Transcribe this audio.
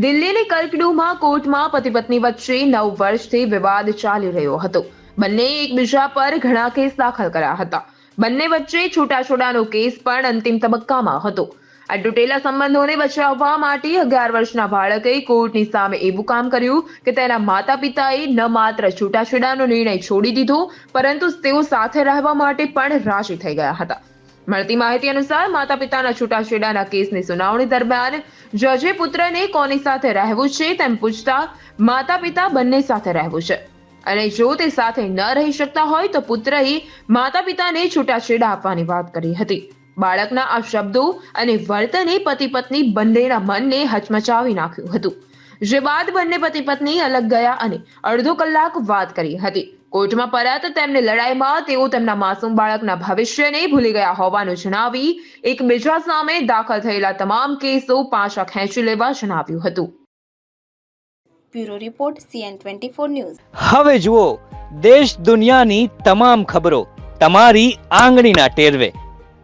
દિલ્હીની કલ્કડુમાં કોર્ટમાં પતિ પત્ની વચ્ચે નવ વર્ષથી વિવાદ ચાલી રહ્યો હતો. બંને એકબીજા પર ઘણા કેસ દાખલ કર્યા હતા. બંને વચ્ચે છૂટાછોડાનો કેસ પણ અંતિમ તબક્કામાં હતો. આ તૂટેલા સંબંધોને બચાવવા માટે અગિયાર વર્ષના બાળકે કોર્ટની સામે એવું કામ કર્યું કે તેના માતા પિતાએ ન માત્ર છૂટાછેડાનો નિર્ણય છોડી દીધો, પરંતુ તેઓ સાથે રહેવા માટે પણ રાજી થઈ ગયા હતા. મળતી માહિતી અનુસાર માતા પિતાના છૂટાછેડાના કેસની સુનાવણી દરમિયાન જજે પુત્રને કોની સાથે રહેવું છે તેમ પૂછતા માતા પિતા બંને સાથે રહેવું છે. અને જો તે સાથે ન રહી શકતા હોય તો પુત્રએ માતા પિતાને છૂટાછેડા આપવાની વાત કરી હતી. બાળકના આ શબ્દો અને વર્તને પતિ પત્ની બંનેના મનને હચમચાવી નાખ્યું હતું. જે બાદ બંને પતિ પત્ની અલગ ગયા અને અડધો કલાક વાત કરી હતી. કોર્ટમાં પરત તેમને લડાઈમાં તેઓ તેમના માસૂમ બાળકના ભવિષ્યને ભૂલી ગયા હોવાનું જણાવી એકબીજા સામે દાખલ થયેલા તમામ કેસો પાછા ખેંચી લેવા જણાવ્યું હતું. Bureau report CN twenty four news. હવે જુઓ દેશ દુનિયાની તમામ ખબરો તમારી આંગળીના ટેરવે.